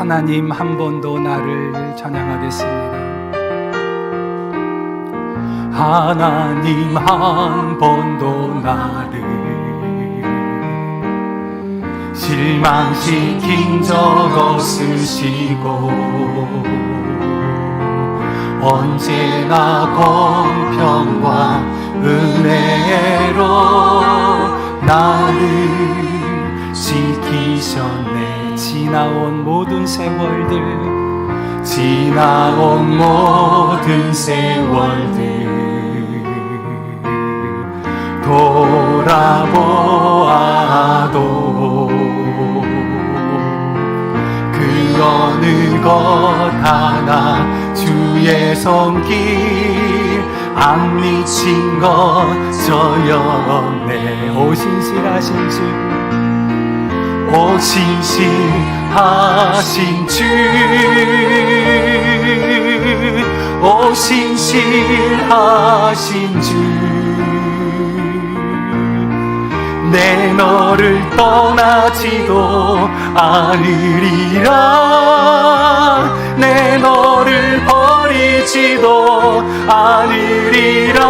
하나님 한 번도 나를 찬양하겠습니다. 하나님 한 번도 나를 실망시킨 적 없으시고 언제나 공평과 은혜로 나를 지키셨네 지나온 모든 세월들 지나온 모든 세월들 돌아보아도 그 어느 것 하나 주의 손길 안 미친 것 저였네. 오 신실하신 주 오 신실하신 주, 오 신실하신 주, 내 너를 떠나지도 않으리라, 내 너를 버리지도 않으리라,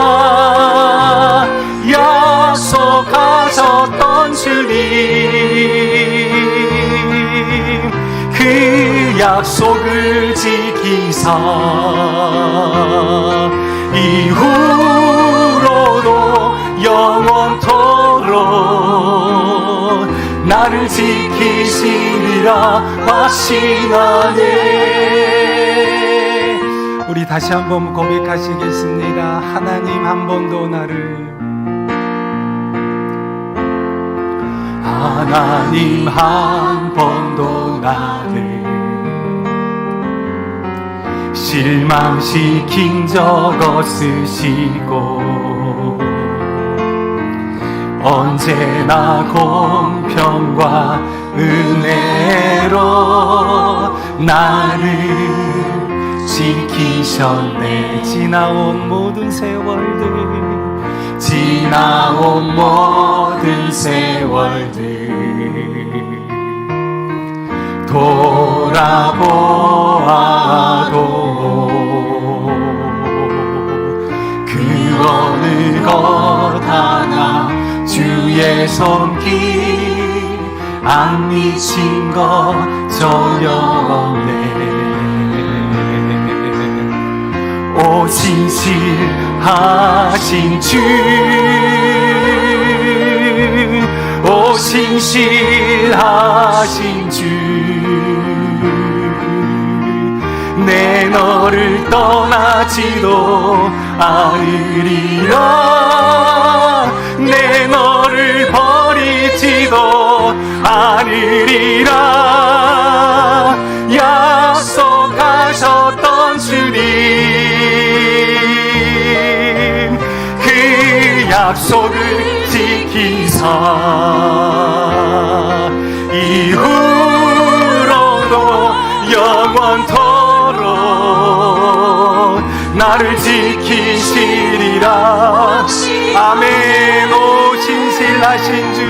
약속을 지키사 이후로도 영원토록 나를 지키시리라 하시나네 우리 다시 한번 고백하시겠습니다. 하나님 한 번도 나를. 하나님 한 번도 나를 실망시킨 적 없으시고 언제나 공평과 은혜로 나를 지키셨네. 지나온 모든 세월들 지나온 모든 세월들 돌아보아도 그 어느 것 하나 주의 손길 안 미친 것 저였네. 오 신실하신 주, 오 신실하신 주, 내 너를 떠나지도 않으리라, 내 너를 버리지도 않으리라, 약속하셨던 주님 그 약속을 지키사 이후 나를 지키시리라. 아멘. 오 신실하신 주.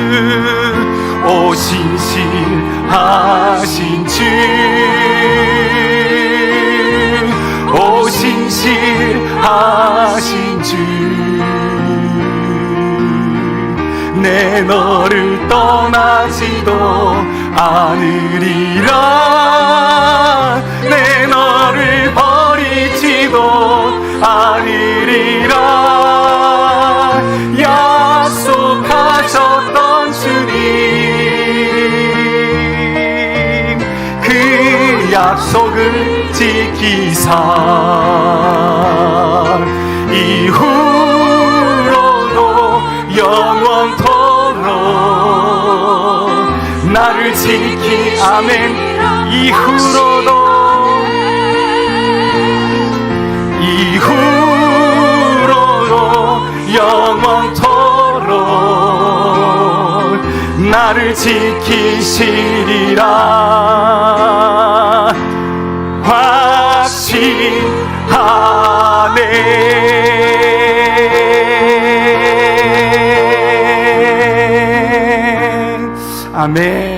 오 신실하신 주. 오 신실하신 주. 내 너를 떠나지도 않으리라. 내 너를 버리지도 않으리라 약속하셨던 주님 그 약속을 지키사 이후로도 영원토록 나를 지키 아멘. 이후로도 나를 지키시리라. 확신하네. 아멘